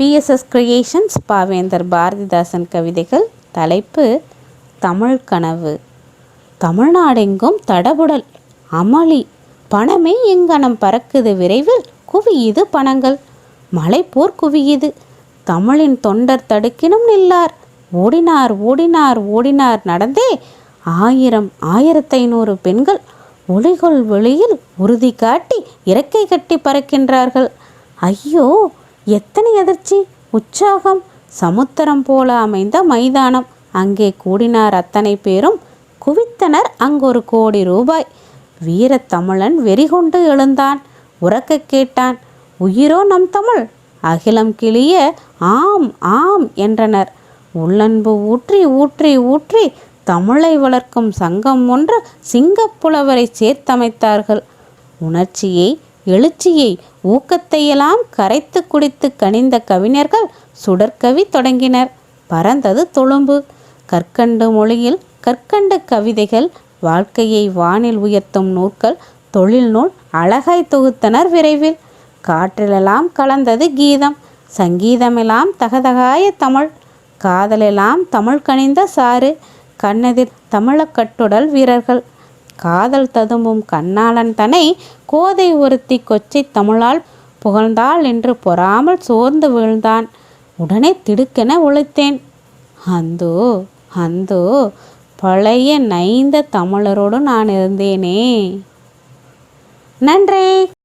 BSS creations பாவேந்தர் பாரதிதாசன் கவிதைகள் தலைப்பு தமிழ் கனவு. தமிழ்நாடெங்கும் தடபுடல் அமளி பணமே எங்கனம் பறக்குது விரைவில் குவியுது பணங்கள். மலை போர் குவியுது தமிழின் தொண்டர் தடுக்கினும் நில்லார். ஓடினார் ஓடினார் ஓடினார் நடந்தே ஆயிரம் ஆயிரத்தி ஐநூறு பெண்கள் ஒளிகொள் வெளியில் உறுதி காட்டி இறக்கை கட்டி பறக்கின்றார்கள். ஐயோ எத்தனை அதிர்ச்சி? உற்சாகம் சமுத்திரம் போல அமைந்த மைதானம். அங்கே கூடினார் அத்தனை பேரும். குவித்தனர் அங்கொரு கோடி ரூபாய். வீரத்தமிழன் வெறிகொண்டு எழுந்தான். உறக்க கேட்டான் உயிரோ நம் தமிழ்? அகிலம் கிளிய ஆம் ஆம் என்றனர். உள்ளன்பு ஊற்றி ஊற்றி ஊற்றி தமிழை வளர்க்கும் சங்கம் ஒன்று சிங்கப்புலவரை சேர்த்தமைத்தார்கள். உணர்ச்சியை எழுச்சியை ஊக்கத்தையெல்லாம் கரைத்து குடித்து கனிந்த கவிஞர்கள் சுடற்கவி தொடங்கினர். பறந்தது தொழும்பு. கற்கண்டு மொழியில் கற்கண்டு கவிதைகள் வாழ்க்கையை வானில் உயர்த்தும் நூற்கள் தொழில் நூல் அழகாய் தொகுத்தனர் விரைவில். காற்றிலெல்லாம் கலந்தது கீதம். சங்கீதமெல்லாம் தகதகாய தமிழ். காதலெல்லாம் தமிழ் கனிந்த சாறு. கண்ணெதிர் தமிழக்கட்டுடல் வீரர்கள். காதல் ததும்பும் கண்ணாளன் தன்னை கோதை ஒருத்தி கொச்சை தமிழால் புகழ்ந்தாள் என்று பொறாமல் சோர்ந்து வீழ்ந்தான். உடனே திடுக்கென உழைத்தேன். அந்தோ அந்தோ பழைய நைந்த தமிழரோடு நான் இருந்தேனே. நன்றி.